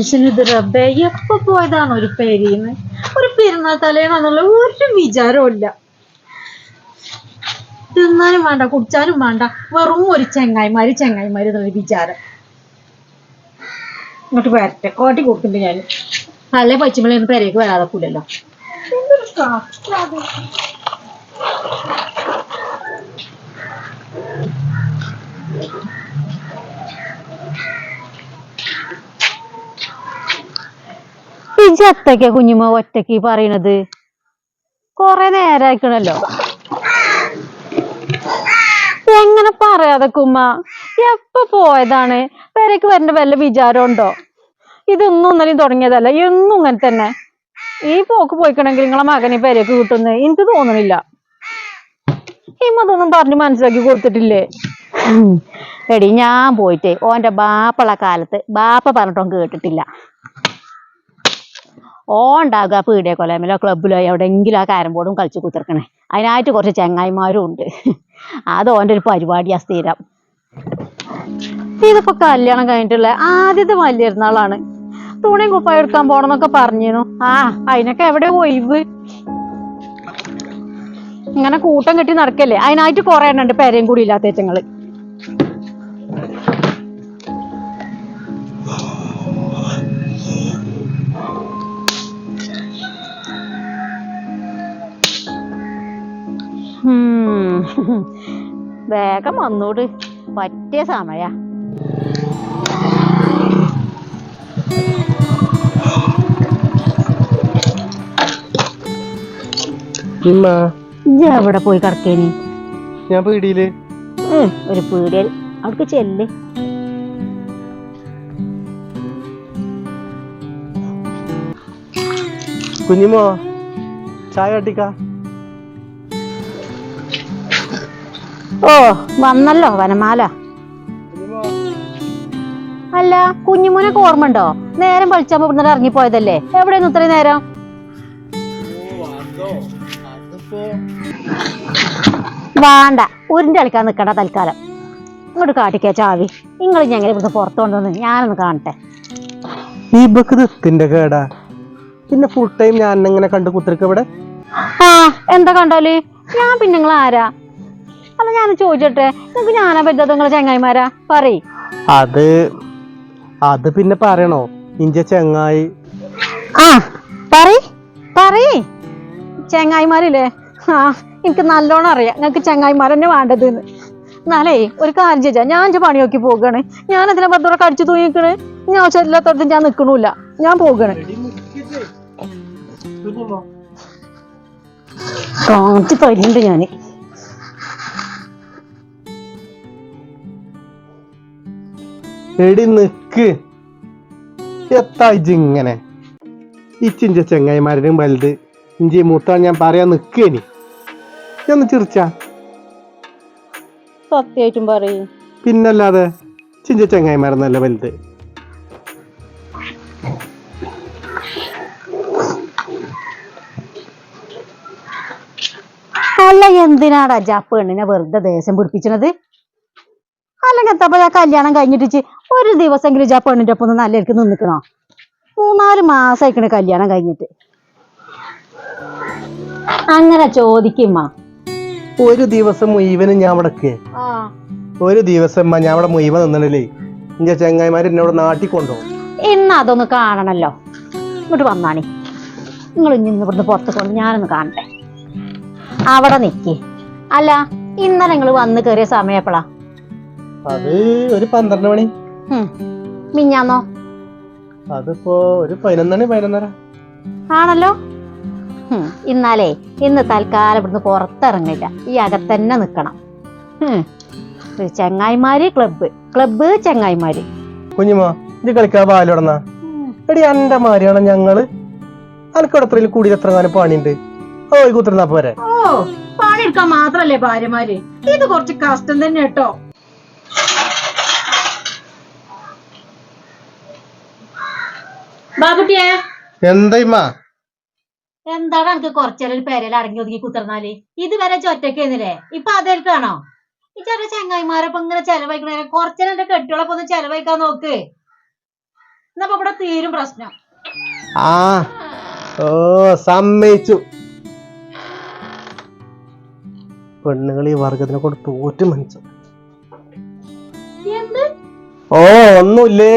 മനുഷ്യന് ഇത് റബ്ബേ എപ്പോ പോയതാണ് ഒരു പേരിന്ന് ഒരു പെരുന്നാൾ തലേന്നുള്ള ഒരു വിചാരവും ഇല്ല തിന്നാനും വേണ്ട കുടിച്ചാനും വേണ്ട. വെറും ഒരു ചെങ്ങായിമാര് ചെങ്ങായിമാര് എന്നൊരു വിചാരം. ഇങ്ങോട്ട് വരട്ടെ. കോട്ടി കൊടുക്കുന്നുണ്ട് ഞാൻ നല്ല പച്ചുമ്പളൊന്നും പെരേക്ക് വരാതെ കൂലല്ലോ എന്തൊരു കഷ്ടാത്. ഇജ്ജ് കുഞ്ഞുമ ഒറ്റയ്ക്ക് ഈ പറയണത്? കൊറേ നേരായിക്കണല്ലോ. എങ്ങനെ പറയാതെ കുമ്മ? എപ്പോ പോയതാണ്? പെരക്ക് വരേണ്ട വല്ല വിചാരം ഉണ്ടോ? ഇതൊന്നും ഇന്നലെയും തുടങ്ങിയതല്ല എന്നും ഇങ്ങനെ തന്നെ. ഈ പോക്ക് പോയിക്കണെങ്കിൽ നിങ്ങളെ മകനെ പെരക്ക് കിട്ടുന്നത് എനിക്ക് തോന്നണില്ല. ഇമ്മതൊന്നും പറഞ്ഞ് മനസ്സിലാക്കി കൊടുത്തിട്ടില്ലേ. എടി ഞാൻ പോയിട്ട് ഓന്റെ ബാപ്പള കാലത്ത് ബാപ്പ പറഞ്ഞിട്ടോ കേട്ടിട്ടില്ല. ഓണ്ടാകുക പീടിയ കൊലമിലോ ക്ലബിലോ എവിടെയെങ്കിലും ആ കാരം ബോർഡും കളിച്ച് കുത്തിർക്കണേ. അതിനായിട്ട് കുറച്ച് ചങ്ങായിമാരും ഉണ്ട്. അത് ഓന്റെ ഒരു പരിപാടിയാ സ്ഥിരം. ഇതിപ്പോ കല്യാണം കഴിഞ്ഞിട്ടുള്ള ആദ്യത്തെ മല്ലിരുന്നാളാണ്. തുണിയും കുപ്പായം എടുക്കാൻ പോണെന്നൊക്കെ പറഞ്ഞിരുന്നു. ആ അതിനൊക്കെ എവിടെ ഒഴിവ്? ഇങ്ങനെ കൂട്ടം കെട്ടി നടക്കല്ലേ? അതിനായിട്ട് കുറെ എണ്ണം ഉണ്ട് പെരയും കൂടി ഇല്ലാത്ത ഏറ്റങ്ങൾ. വേഗം വന്നോട്. പറ്റിയ സമയ. എവിടെ പോയി കിടക്കേനി? ഞാൻ പീടിയിൽ. ഒരു പീടിയൽ. അവിടേക്ക് ചെല്ല്. കുഞ്ഞിമോ ചായ കട്ടിക്ക? ഓ വന്നല്ലോ വനമാല. അല്ല കുഞ്ഞുമോനൊക്കെ ഓർമ്മ ഉണ്ടോ നേരം പഠിച്ചാൽ ഇവിടുന്ന് ഇറങ്ങിപ്പോയതല്ലേ? എവിടെയാണ് ഇത്രയും നേരം? വേണ്ട ഉരുണ്ട് കളിക്കാൻ നിക്കണ്ട തൽക്കാലം. ഇങ്ങോട്ട് കാട്ടിക്കാ ചാവി. നിങ്ങൾ ഞങ്ങൾ ഇവിടുന്ന് പുറത്തു കൊണ്ടുവന്ന് ഞാനൊന്ന് കാണട്ടെ. ഈ ബക്ക് കേടാ. പിന്നെ ഫുൾ ടൈം ഞാൻ എങ്ങനെ കണ്ട് കുത്തിരിക്ക ഇവിടെ? ആ എന്താ കണ്ടാൽ? ഞാൻ പിന്നെ നിങ്ങൾ ആരാ? അല്ല ഞാൻ ചോദിച്ചട്ടെ? നിങ്ങക്ക് ഞാനാ പറ്റാത്ത നിങ്ങളെ ചങ്ങായിമാരാ? പറയ്. അത് അത് പിന്നെ പറയണോ? ഇഞ്ച ചങ്ങായി. ആ പറയ് പറയ്. ചങ്ങായിമാരില്ലേ? ആ എനിക്ക് നല്ലോണം അറിയാം. നിങ്ങൾക്ക് ചങ്ങായിമാരെന്നെ വേണ്ടത് എന്നാലേ ഒരു കാര്യം ചെയ്യാം ഞാൻ എന്റെ പണി നോക്കി പോകാണ്. ഞാൻ അതിനെ പത്തോടെ കടിച്ചു തൂങ്ങിക്കണ്? ഞാൻ ചെല്ലാത്തടത്ത് ഞാൻ നിൽക്കണില്ല. ഞാൻ പോകണ്. കാണിച്ചു തരുന്നുണ്ട് ഞാൻ. എടി നിക്ക്. എത്താഴ്ച ഇങ്ങനെ. ഇച്ചിഞ്ച ചെങ്ങായിമാരുടെയും വലുത്. ഇഞ്ചി മൂത്താൻ ഞാൻ പറയാൻ നിക്കേനി ഒന്ന് ചിറിച്ചാ സത്യമായിട്ടും പറയും. പിന്നല്ലാതെ ചിഞ്ച ചെങ്ങായിമാരെന്നല്ല വലുത്. അല്ല എന്തിനാടാ ജാ പെണ്ണിനെ വെറുതെ ദേശം പിടിപ്പിച്ചത് അല്ലെങ്കിൽ എത്തപ്പോ ഞാൻ കല്യാണം കഴിഞ്ഞിട്ട് ഒരു ദിവസമെങ്കിലും ജാ പെണ്ണിന്റെ ഒപ്പം നല്ല നല്ലവർക്ക് നിന്നിക്കണോ? മൂന്നാൽ മാസം കല്യാണം കഴിഞ്ഞിട്ട്. അങ്ങനെ ചോദിക്കുമ്മ ഒരു ദിവസം മുഴുവനും ഞാൻ അവിടെ ഒരു ദിവസം ഞാൻ അവിടെ മുഴുവൻ നിന്നില്ലേ എന്റെ ചെങ്ങായിമാർ എന്നോട് നാട്ടിൽ കൊണ്ടുപോകും ഇന്ന് അതൊന്ന് കാണണല്ലോ. ഇങ്ങോട്ട് വന്നാണേ. നിങ്ങൾ ഇനി ഇന്ന് ഇവിടുന്ന് പുറത്ത് കൊണ്ട് ഞാനൊന്ന് കാണട്ടെ. അവിടെ നിക്ക്. അല്ല ഇന്നലെ നിങ്ങൾ വന്ന് കയറിയ സമയം എപ്പോഴാ അത് ഒരു പന്ത്രണ്ട് മണി. മിഞ്ഞാന്നോ? അതിപ്പോ ഒരു പതിനൊന്നണി പതിനൊന്നര. ആണല്ലോ? ഇന്നാലേ ഇന്ന് തൽക്കാലം ഇവിടുന്ന് പുറത്തിറങ്ങില്ല. ഈ അകത്തന്നെ നിക്കണം. ചെങ്ങായിമാര് ക്ലബ്ബ്. ക്ലബ്ബ് ചെങ്ങായിമാര്. കുഞ്ഞുമോ ഇത് കളിക്കാൻ പാലോടന്ന എടി എന്റെ മാരിയാണ് ഞങ്ങൾ. അനക്കടത്രയിൽ കൂടി എത്ര കാലം പണിയുണ്ട്? ഓ ഈ കുത്തിരുന്നാ പോരെ. ഓ പണിയെടുക്കാൻ മാത്രല്ലേ ഭാര്യമാര്? ഇത് കുറച്ച് കഷ്ടം തന്നെ കേട്ടോ. ബാബുട്ടിയെ? എന്താ എന്താണ് എനിക്ക് കുറച്ചേരം പേരയിൽ അടങ്ങി ഒതുങ്ങി കുത്തിർന്നാൽ? ഇതുവരെ ചൊറ്റക്കേന്നില്ലേ ഇപ്പൊ അതേൽക്കാണോ ഈ ചെറിയ ചെങ്ങായിമാരൊപ്പം ഇങ്ങനെ ചെലവഴിക്കണേ കുറച്ചേരം എന്റെ ഒന്ന് ചെലവഴിക്കാൻ നോക്ക്. എന്നപ്പോ ഇവിടെ തീരും പ്രശ്നം. ആ ഓ സമ്മതിച്ചു. പെണ്ണുങ്ങൾ ഈ വർഗത്തിനെ കൊണ്ട് തോറ്റു മനസ്സു ഓ ഒന്നുമില്ലേ?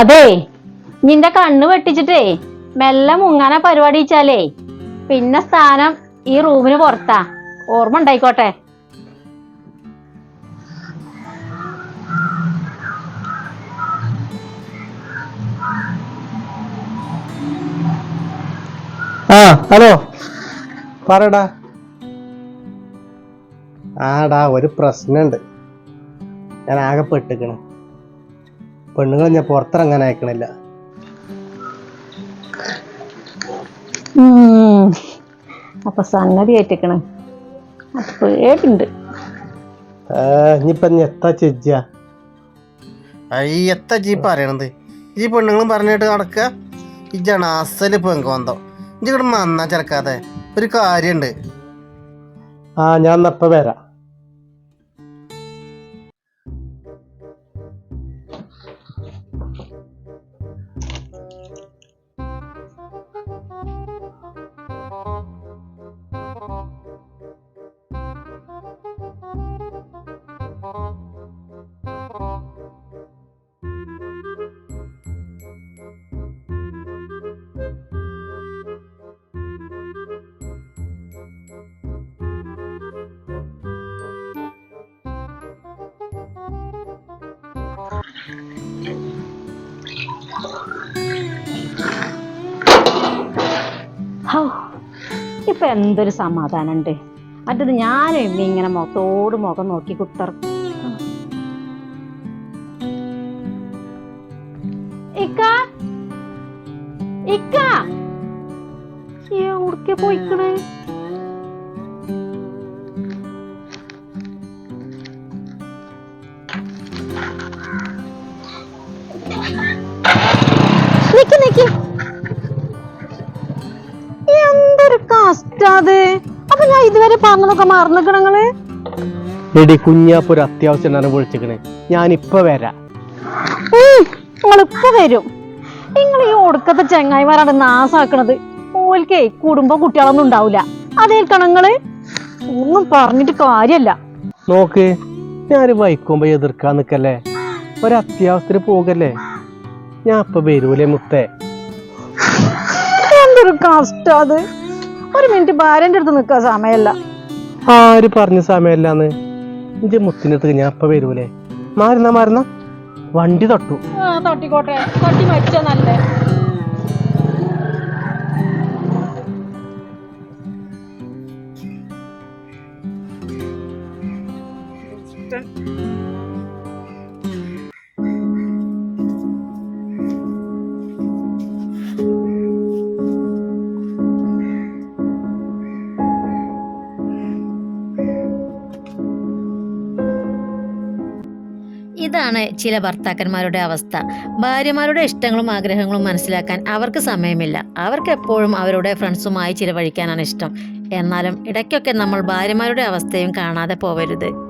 അതെ നിന്റെ കണ്ണ് വെട്ടിച്ചിട്ടേ മെല്ലെ മുങ്ങാന പരിപാടി വെച്ചാലേ. പിന്നെ സ്ഥാനം ഈ റൂമിന് പുറത്താ. ഓർമ്മ ഉണ്ടായിക്കോട്ടെ. ആ ഹലോ. പറയടാ. ആടാ ഒരു പ്രശ്നമുണ്ട്. ഞാൻ ആകെ പെട്ടിക്കണ്. പെണ്ണുങ്ങൾ ഞാൻ പുറത്തിറങ്ങാൻ അയക്കണില്ല. അപ്പൊ സംഗതി ഏറ്റിക്കണ്. പേടിണ്ട്. ഇനിയിപ്പൊ ഇനി എത്താ ചെജ്ജ ഈ എത്താ ജീ പറയണത്. ഈ പെണ്ണുങ്ങളും പറഞ്ഞിട്ട് നടക്ക. ഇജാണ് അസൽ പെങ്കോന്തം. ഇജ്ജ് ഇവിടെ മന്നാ ചെറുക്കാതെ. ഒരു കാര്യണ്ട്. ആ ഞാൻ ഇന്നപ്പ വരാം. ഇപ്പൊ എന്തൊരു സമാധാനം ഉണ്ട് മറ്റത് എണ്ണി ഇങ്ങനെ മുഖത്തോട് മുഖം നോക്കി കുത്തർ ഇക്ക. ഇക്ക. എവിടേക്ക് പോയിക്കണേ? കഷ്ടാത് അപ്പൊ ഞാൻ ഇതുവരെ പറഞ്ഞതൊക്കെ മറന്നിക്കണങ്ങൾ എടി കുഞ്ഞാപ്പ് ഒരു അത്യാവശ്യം ഞാൻ വിളിച്ചിക്കണേ ഞാനിപ്പ വരാം. ഇപ്പൊ വരും. നിങ്ങൾ ഈ ഒടുക്കത്തെ ചെങ്ങായിമാരാണ് നാസാക്കണത്. ഓൽക്കേ കുടുംബ കുട്ടികളൊന്നും ഉണ്ടാവില്ല അതേ നിങ്ങൾ? ഒന്നും പറഞ്ഞിട്ട് കാര്യല്ല. നോക്ക് ഞാൻ വൈക്കുമ്പോ എതിർക്കാൻ നിക്കല്ലേ? ഒരത്യാവശ്യത്തിന് പോകല്ലേ? ഞാൻ ഇപ്പൊ വരൂലേ മുത്തേ. എന്തൊരു കഷ്ടാത് ഒരു മിനിറ്റ് ഭാര്യന്റെ അടുത്ത് നിൽക്കാൻ സമയമല്ല. ആര് പറഞ്ഞ സമയമല്ലാന്ന്? എന്റെ മുത്തിനടുത്ത് ഞാൻ ഇപ്പൊ വരൂലേ? മാറുന്ന മാറുന്ന. വണ്ടി തൊട്ടു. തട്ടിക്കോട്ടെ. തട്ടി മരിച്ച നല്ലേ? ഇതാണ് ചില ഭർത്താക്കന്മാരുടെ അവസ്ഥ. ഭാര്യമാരുടെ ഇഷ്ടങ്ങളും ആഗ്രഹങ്ങളും മനസ്സിലാക്കാൻ അവർക്ക് സമയമില്ല. അവർക്ക് എപ്പോഴും അവരുടെ ഫ്രണ്ട്സുമായി ചിലവഴിക്കാനാണ് ഇഷ്ടം. എന്നാലും ഇടയ്ക്കൊക്കെ നമ്മൾ ഭാര്യമാരുടെ അവസ്ഥയും കാണാതെ പോവരുത്.